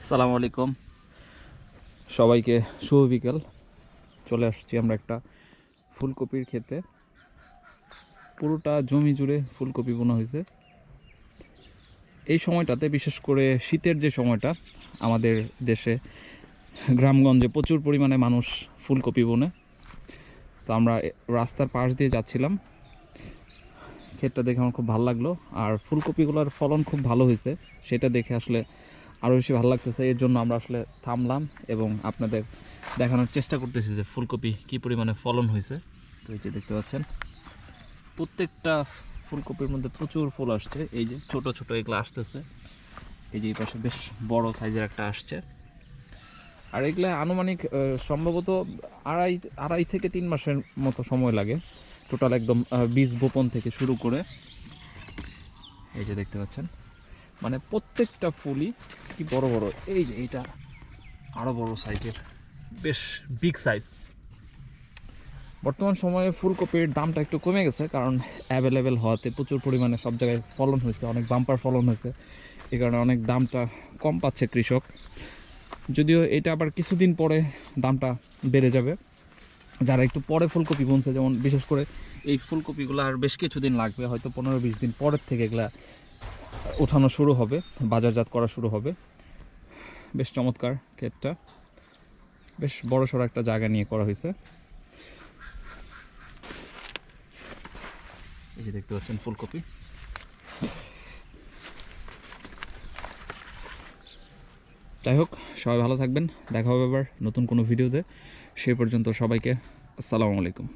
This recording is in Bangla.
আসসালামু আলাইকুম। সবাইকে শুভ বিকেল। চলে আসছি আমরা একটা ফুলকপির খেতে পুরোটা জমি জুড়ে ফুলকপি বোনা হয়েছে। এই সময়টাতে বিশেষ করে শীতের যে সময়টা, আমাদের দেশে, গ্রামগঞ্জে প্রচুর পরিমাণে মানুষ ফুলকপি বোনে। তো আমরা রাস্তার পাশ দিয়ে যাচ্ছিলাম। ক্ষেতটা দেখে আমার খুব ভালো লাগল। আর ফুলকপিগুলোর ফলন খুব ভালো হয়েছে। সেটা দেখে আসলে আরও বেশি ভালো লাগতেছে। এর জন্য আমরা আসলে থামলাম এবং আপনাদের দেখানোর চেষ্টা করতেছি যে ফুলকপি কী পরিমাণে ফলন হয়েছে। তো এই যে দেখতে পাচ্ছেন, প্রত্যেকটা ফুলকপির মধ্যে প্রচুর ফুল আসছে। এই যে ছোট ছোট এগুলো আসতেছে। এই যে এই পাশে বেশ বড় সাইজের একটা আসছে। আর এগুলো আনুমানিক সম্ভবত আড়াই আড়াই থেকে তিন মাসের মতো সময় লাগে। টোটাল একদম বীজ বপন থেকে শুরু করে। এই যে দেখতে পাচ্ছেন মানে প্রত্যেকটা ফুলই কি বড় বড়? এই যে এইটা আরও বড় সাইজের, বেশ বিগ সাইজ বর্তমান সময়ে ফুলকপির দামটা একটু কমে গেছে কারণ অ্যাভেলেবেল হওয়াতে প্রচুর পরিমাণে সব জায়গায় ফলন হয়েছে, অনেক বাম্পার ফলন হয়েছে। এই কারণে অনেক দামটা কম পাচ্ছে কৃষক। যদিও এটা আবার কিছুদিন পরে দামটা বেড়ে যাবে। যারা একটু পরে ফুলকপি বুনছে, যেমন বিশেষ করে এই ফুলকপিগুলো আর বেশ কিছুদিন লাগবে, হয়তো পনেরো বিশ দিন পরের থেকে এগুলা ওঠানো শুরু হবে, বাজারজাত করা শুরু হবে। বেশ চমৎকার ক্ষেতটা। বেশ বড় সড়ো একটা জায়গা নিয়ে করা হয়েছে। এই যে দেখতে পাচ্ছেন ফুলকপি। যাই হোক, সবাই ভালো থাকবেন। দেখা হবে আবার নতুন কোনো ভিডিওতে। সেই পর্যন্ত সবাইকে আসসালামু আলাইকুম।